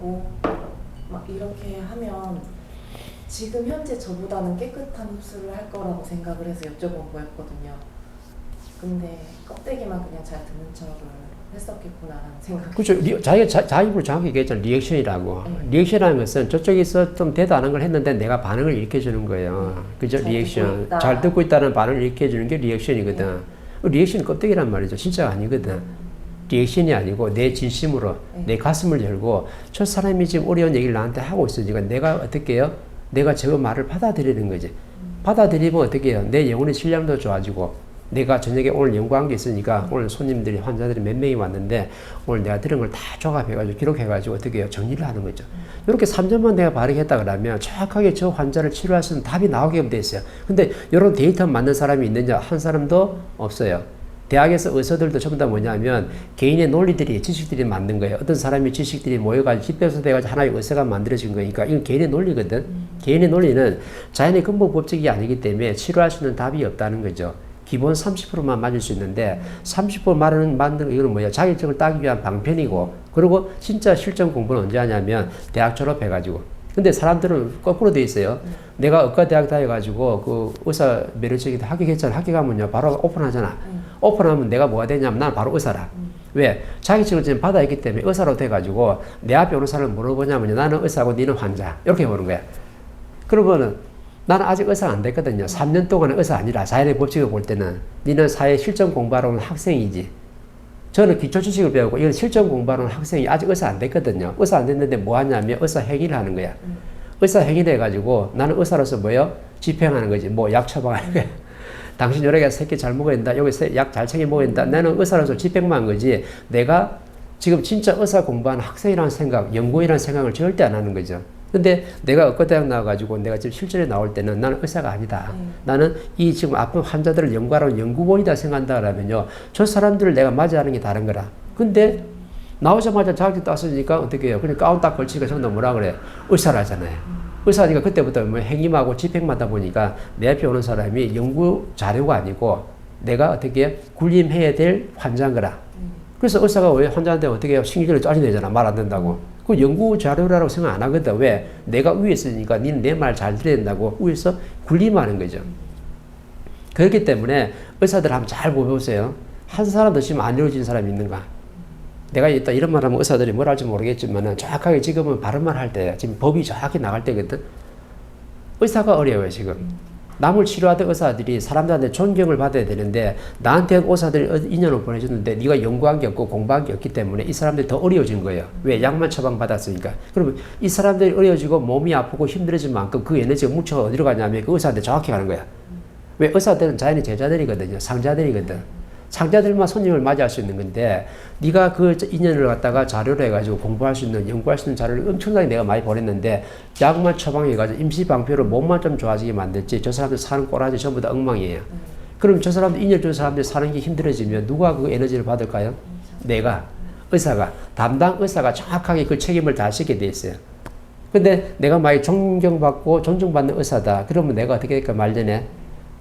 하고 막 이렇게 하면 지금 현재 저보다는 깨끗한 흡수를 할 거라고 생각을 해서 여쭤본 거였거든요. 근데 껍데기만 그냥 잘 듣는 척을 했었겠구나라는 생각이 그렇죠. 리, 자기가 자, 자기 입으로 정확히 얘기했잖아. 리액션이라고. 네. 리액션이라는 것은 저쪽에서 좀 대도 안한걸 했는데 내가 반응을 일으켜주는 거예요. 그죠? 잘 듣고 리액션. 있다. 잘 듣고 있다는 반응을 일으켜주는 게 리액션이거든. 리액션 껍데기란 말이죠. 진짜가 아니거든. 리액션이 아니고 내 진심으로 네. 내 가슴을 열고 저 사람이 지금 어려운 얘기를 나한테 하고 있으니까 내가 어떻게 해요? 내가 저 말을 받아들이는 거지. 받아들이면 어떻게 해요? 내 영혼의 질량도 좋아지고 내가 저녁에 오늘 연구한 게 있으니까 오늘 손님들이 환자들이 몇 명이 왔는데 오늘 내가 들은 걸 다 조합해가지고 기록해가지고 어떻게 해요? 정리를 하는 거죠. 이렇게 3점만 내가 바르겠다 그러면 정확하게 저 환자를 치료할 수 있는 답이 나오게 돼 있어요. 근데 이런 데이터 맞는 사람이 있느냐? 한 사람도 없어요. 대학에서 의사들도 전부 다 뭐냐면 개인의 논리들이 지식들이 만든 거예요. 어떤 사람이 지식들이 모여가지고 집에서 돼가지고 하나의 의사가 만들어진 거니까 이건 개인의 논리거든. 개인의 논리는 자연의 근본 법칙이 아니기 때문에 치료할 수 있는 답이 없다는 거죠. 기본 30%만 맞을 수 있는데 30% 말하는 만드는 이거는 뭐야? 자격증을 따기 위한 방편이고 그리고 진짜 실전 공부는 언제 하냐면 대학 졸업해가지고 근데 사람들은 거꾸로 돼 있어요. 내가 의과대학 다녀가지고 그 의사 면허증이 합격했잖아. 합격하면요 바로 오픈하잖아. 오픈하면 내가 뭐가 되냐면 나는 바로 의사라. 왜? 자격증을 지금 받아있기 때문에 의사로 돼가지고 내 앞에 오는 사람을 물어보냐면요. 나는 의사고 니는 환자. 이렇게 보는 거야. 그러면은 나는 아직 의사가 안 됐거든요. 3년 동안은 의사 아니라 자연의 법칙을 볼 때는 니는 사회 실전 공부하러 온 학생이지. 저는 기초 지식을 배우고 이건 실전 공부하러 온 학생이 아직 의사 안 됐거든요. 의사 안 됐는데 뭐 하냐면 의사 행위를 하는 거야. 의사 행위를 해가지고 나는 의사로서 뭐요? 집행하는 거지. 뭐 약 처방하는 거야. 당신 여러 개 새끼 잘 먹어야 된다. 여기 약 잘 챙겨 먹어야 된다. 나는 의사로서 집행만 한 거지. 내가 지금 진짜 의사 공부하는 학생이라는 생각, 연구이라는 생각을 절대 안 하는 거죠. 근데 내가 의과대학 나와가지고 내가 지금 실전에 나올 때는 나는 의사가 아니다. 네. 나는 이 지금 아픈 환자들을 연구하러 온 연구원이다 생각한다 그러면요. 저 사람들을 내가 맞이하는 게 다른 거라. 근데 나오자마자 자격증 땄으니까 어떻게 해요? 그냥 가운 딱 걸치니까 전부 다 뭐라 그래? 의사라잖아요. 의사니까 그때부터 뭐 행위하고 집행마다 보니까 내 앞에 오는 사람이 연구 자료가 아니고 내가 어떻게 군림해야 될 환자인 거라. 그래서 의사가 왜 환자한테 어떻게? 신경을 짜증내잖아. 말 안 된다고. 그 연구 자료라고 생각 안 하거든. 왜? 내가 위에 있으니까 니는 내 말 잘 들어야 된다고 위에서 군림하는 거죠. 그렇기 때문에 의사들 한번 잘 보세요. 한 사람도 지금 안 이루어진 사람이 있는가? 내가 이따 이런 말 하면 의사들이 뭘 할지 모르겠지만 정확하게 지금은 바른 말할 때, 지금 법이 정확히 나갈 때거든. 의사가 어려워요, 지금. 남을 치료하던 의사들이 사람들한테 존경을 받아야 되는데 나한테 의사들이 인연을 보내줬는데 네가 연구한 게 없고 공부한 게 없기 때문에 이 사람들이 더 어려워진 거예요. 왜? 약만 처방받았으니까. 그러면 이 사람들이 어려워지고 몸이 아프고 힘들어진 만큼 그 에너지가 뭉쳐 어디로 가냐면 그 의사한테 정확히 가는 거야. 왜? 의사들은 자연의 제자들이거든요. 상자들이거든. 상자들만 손님을 맞이할 수 있는 건데 네가 그 인연을 갖다가 자료로 해가지고 공부할 수 있는 연구할 수 있는 자료를 엄청나게 내가 많이 보냈는데 약만 처방해가지고 임시 방편으로 몸만 좀 좋아지게 만들지 저 사람들 사는 꼬라지 전부 다 엉망이에요. 그럼 저 사람들 인연 준 사람들 사는 게 힘들어지면 누가 그 에너지를 받을까요? 내가 의사가 담당 의사가 정확하게 그 책임을 다 지게 돼 있어요. 근데 내가 많이 존경받고 존중받는 의사다. 그러면 내가 어떻게 될까 말전에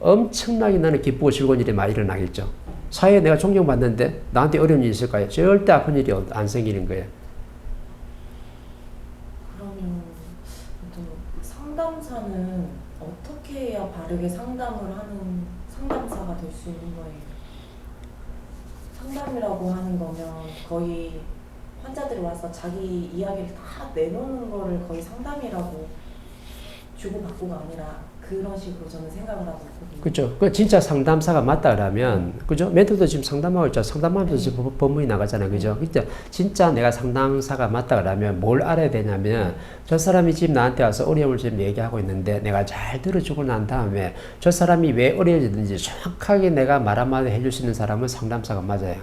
엄청나게 나는 기쁘고 즐거운 일이 많이 일어나겠죠. 사회에 내가 존경받는데 나한테 어려운 일이 있을까요? 절대 아픈 일이 안 생기는 거예요. 그러면 또 상담사는 어떻게 해야 바르게 상담을 하는 상담사가 될 수 있는 거예요? 상담이라고 하는 거면 거의 환자들이 와서 자기 이야기를 다 내놓는 거를 거의 상담이라고 주고받고가 아니라 그런 식으로 저는 생각을 하고 있거든요. 그죠? 그 진짜 상담사가 맞다 그러면 그죠? 멘토도 지금 상담하고 있죠. 상담하면서 지금 법- 법문이 나가잖아요. 그죠? 진짜 진짜 내가 상담사가 맞다 그러면 뭘 알아야 되냐면 저 사람이 지금 나한테 와서 어려움을 지금 얘기하고 있는데 내가 잘 들어주고 난 다음에 저 사람이 왜 어려워지는지 정확하게 내가 말 한마디 해줄 수 있는 사람은 상담사가 맞아요.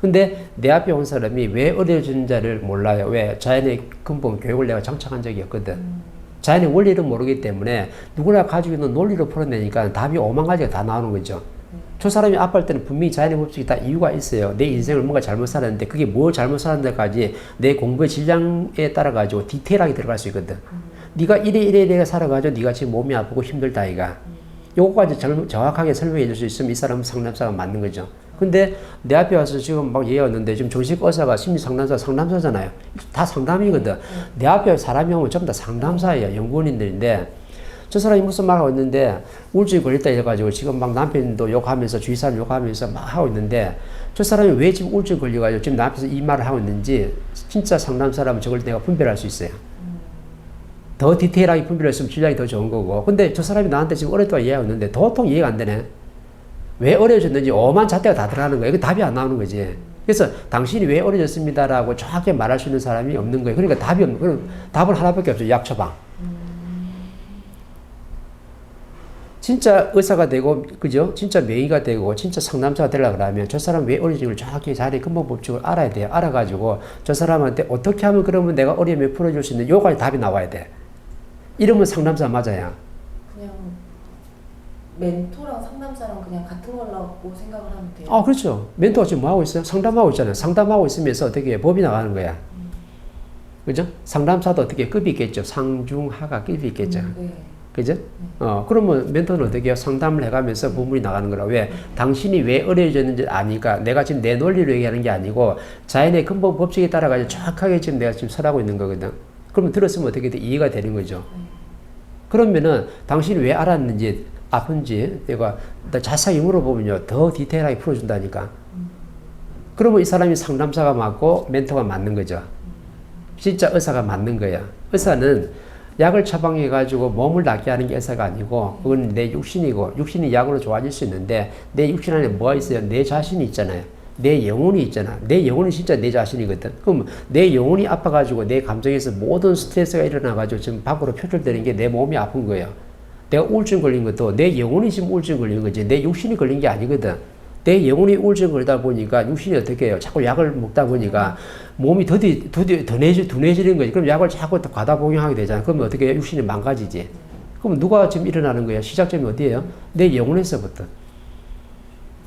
근데 내 앞에 온 사람이 왜 어려워지는지를 몰라요. 왜? 자연의 근본 교육을 내가 장착한 적이 없거든. 자연의 원리를 모르기 때문에 누구나 가지고 있는 논리로 풀어내니까 답이 오만 가지가 다 나오는 거죠. 저 사람이 아파할 때는 분명히 자연의 법칙이 다 이유가 있어요. 내 인생을 뭔가 잘못 살았는데 그게 뭐 잘못 살았는데까지 내 공부의 질량에 따라 가지고 디테일하게 들어갈 수 있거든. 네가 이래 이래 이래 살아가지고 네가 지금 몸이 아프고 힘들다 이가. 요거까지 정- 정확하게 설명해 줄 수 있으면 이 사람은 상담사가 맞는 거죠. 근데 내 앞에 와서 지금 막 얘기하는데 지금 정식 의사가 심리 상담사 상담사잖아요. 다 상담이거든. 내 앞에 사람이 오면 전부 다 상담사예요. 연구원인들인데 저 사람이 무슨 말 하고 있는데 우울증이 걸렸다 해가지고 지금 막 남편도 욕하면서 주위 사람 욕하면서 막 하고 있는데 저 사람이 왜 지금 우울증 걸려가지고 지금 나 앞에서 이 말을 하고 있는지 진짜 상담사라면 저걸 내가 분별할 수 있어요. 더 디테일하게 분별했으면 질량이 더 좋은 거고. 근데 저 사람이 나한테 지금 오랫동안 이해하고 있는데 도통 이해가 안 되네. 왜 어려졌는지 오만 잣대가 다 들어가는 거예요. 그 답이 안 나오는 거지. 그래서 당신이 왜 어려졌습니다라고 정확하게 말할 수 있는 사람이 없는 거예요. 그러니까 답이 없는, 그럼 답은 하나밖에 없죠. 약 처방. 진짜 의사가 되고, 그죠? 진짜 명의가 되고, 진짜 상담사가 되려고 그러면 저 사람 왜 어려진지를 정확히 자리 근본 법칙을 알아야 돼요. 알아가지고 저 사람한테 어떻게 하면 그러면 내가 어려움을 풀어줄 수 있는 요까지 답이 나와야 돼. 이러면 상담사 맞아요. 그냥 멘토랑 상담사랑 그냥 같은 거라고 생각을 하면 돼요. 아, 그렇죠. 멘토가 지금 뭐 하고 있어요? 상담하고 있잖아요. 상담하고 있으면서 어떻게 법이 나가는 거야. 그죠? 상담사도 어떻게 급이 있겠죠. 상중하가 급이 있겠죠. 음, 네. 그죠? 어, 그러면 멘토는 어떻게 해요? 상담을 해가면서 부문이 나가는 거라. 왜? 당신이 왜 어려워졌는지 아니까 내가 지금 내 논리로 얘기하는 게 아니고 자연의 근본 법칙에 따라가지고 정확하게 지금 내가 지금 설하고 있는 거거든. 그러면 들었으면 어떻게 돼? 이해가 되는 거죠. 그러면은 당신이 왜 알았는지 아픈지 내가 자세하게 물어보면요 더 디테일하게 풀어준다니까. 그러면 이 사람이 상담사가 맞고 멘토가 맞는 거죠. 진짜 의사가 맞는 거야. 의사는 약을 처방해 가지고 몸을 낫게 하는 게 의사가 아니고 그건 내 육신이고 육신이 약으로 좋아질 수 있는데 내 육신 안에 뭐가 있어요? 내 자신이 있잖아요. 내 영혼이 있잖아. 내 영혼이 진짜 내 자신이거든. 그럼 내 영혼이 아파가지고 내 감정에서 모든 스트레스가 일어나가지고 지금 밖으로 표출되는 게 내 몸이 아픈 거예요. 내가 우울증 걸린 것도 내 영혼이 지금 우울증 걸린 거지. 내 육신이 걸린 게 아니거든. 내 영혼이 우울증 걸다 보니까 육신이 어떻게 해요? 자꾸 약을 먹다 보니까 몸이 더디, 더디, 둔해지, 둔해지는 거지. 그럼 약을 자꾸 과다 복용하게 되잖아. 그러면 어떻게 해요? 육신이 망가지지. 그럼 누가 지금 일어나는 거예요? 시작점이 어디예요? 내 영혼에서부터.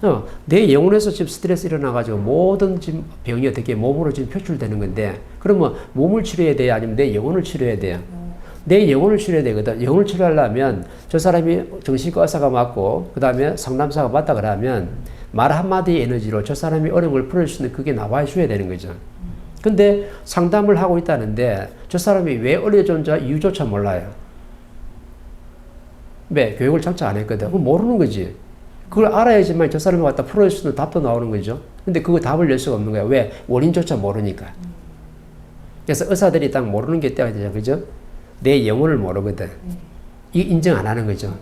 어, 내 영혼에서 지금 스트레스 일어나가지고 모든 지금 병이 어떻게 몸으로 지금 표출되는 건데, 그러면 몸을 치료해야 돼요? 아니면 내 영혼을 치료해야 돼요? 내 영혼을 치료해야 되거든. 영혼을 치료하려면 저 사람이 정신과 의사가 맞고, 그 다음에 상담사가 맞다 그러면 말 한마디의 에너지로 저 사람이 어려움을 풀을 수 있는 그게 나와 줘야 되는 거죠. 근데 상담을 하고 있다는데 저 사람이 왜 어려졌는지 이유조차 몰라요. 왜? 교육을 장착 안 했거든. 그럼 모르는 거지. 그걸 알아야지만 저 사람이 갖다 풀어줄 수 있는 답도 나오는 거죠. 근데 그거 답을 낼 수가 없는 거야. 왜? 원인조차 모르니까. 그래서 의사들이 딱 모르는 게 있다고 하죠. 그죠? 내 영혼을 모르거든. 이 인정 안 하는 거죠.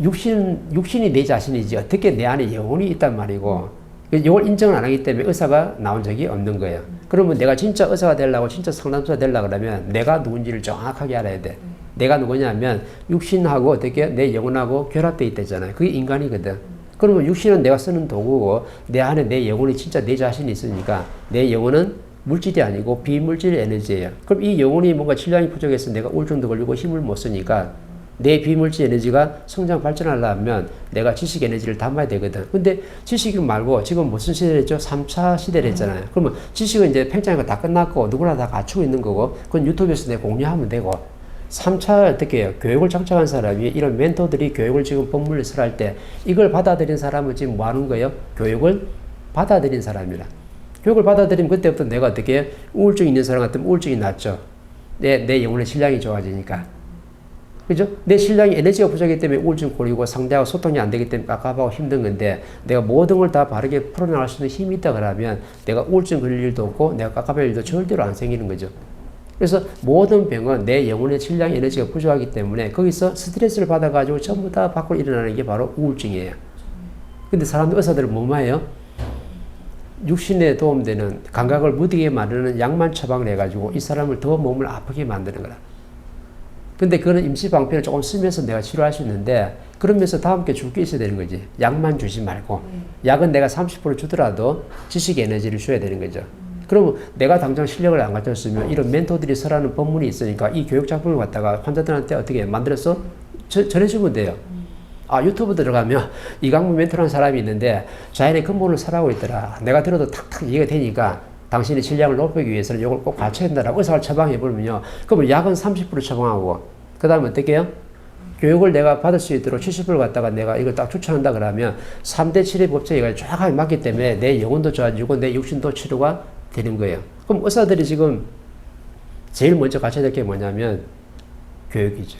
육신, 육신이 내 자신이지. 어떻게 내 안에 영혼이 있단 말이고. 이걸 인정을 안 하기 때문에 의사가 나온 적이 없는 거예요. 그러면 내가 진짜 의사가 되려고, 진짜 상담사가 되려고 그러면 내가 누군지를 정확하게 알아야 돼. 내가 누구냐면 육신하고 어떻게 내 영혼하고 결합되어 있다잖아요. 그게 인간이거든. 그러면 육신은 내가 쓰는 도구고 내 안에 내 영혼이 진짜 내 자신이 있으니까 내 영혼은 물질이 아니고 비물질 에너지예요. 그럼 이 영혼이 뭔가 질량이 부족해서 내가 우울증도 걸리고 힘을 못 쓰니까 내 비물질 에너지가 성장 발전하려면 내가 지식 에너지를 담아야 되거든. 근데 지식 말고 지금 무슨 시대랬죠? 3차 시대랬잖아요. 그러면 지식은 이제 팽창이 다 끝났고 누구나 다 갖추고 있는 거고 그건 유튜브에서 내 공유하면 되고 3차 어떻게 해요? 교육을 장착한 사람이 이런 멘토들이 교육을 지금 법문을 설할 때 이걸 받아들인 사람은 지금 뭐 하는 거예요? 교육을 받아들인 사람이라. 교육을 받아들이면 그때부터 내가 어떻게 우울증 있는 사람 같으면 우울증이 낫죠. 내, 내 영혼의 질량이 좋아지니까. 그죠? 내 신랑이 에너지가 부족하기 때문에 우울증 고리고 상대하고 소통이 안 되기 때문에 깝깝하고 힘든 건데 내가 모든 걸 다 바르게 풀어나갈 수 있는 힘이 있다 그러면 내가 우울증 걸릴 일도 없고 내가 깝깝할 일도 절대로 안 생기는 거죠. 그래서 모든 병은 내 영혼의 질량 에너지가 부족하기 때문에 거기서 스트레스를 받아가지고 전부 다 밖으로 일어나는 게 바로 우울증이에요. 근데 사람들 의사들은 뭐마예요? 육신에 도움되는 감각을 무디게 만드는 약만 처방을 해가지고 이 사람을 더 몸을 아프게 만드는 거라. 근데 그거는 임시 방편을 조금 쓰면서 내가 치료할 수 있는데 그러면서 다음 게 줄 게 있어야 되는 거지. 약만 주지 말고. 약은 내가 30% 주더라도 지식 에너지를 줘야 되는 거죠. 그러면 내가 당장 실력을 안 갖췄으면 이런 멘토들이 설하는 법문이 있으니까 이 교육 작품을 갖다가 환자들한테 어떻게 만들어서 저- 전해주면 돼요. 아 유튜브 들어가면 이강문 멘토라는 사람이 있는데 자연의 근본을 살아고 있더라. 내가 들어도 탁탁 이해가 되니까 당신의 질량을 높이기 위해서는 이걸 꼭 갖춰야 된다라고 의사를 처방해 보면요. 그러면 약은 30% 처방하고 그 다음에 어떻게 해요? 교육을 내가 받을 수 있도록 70%를 갖다가 내가 이걸 딱 추천한다 그러면 3대 7의 법칙에 이걸 정확하게 맞기 때문에 내 영혼도 좋아지고 내 육신도 치료가 되는 거예요. 그럼 의사들이 지금 제일 먼저 갖춰야 될 게 뭐냐면 교육이죠.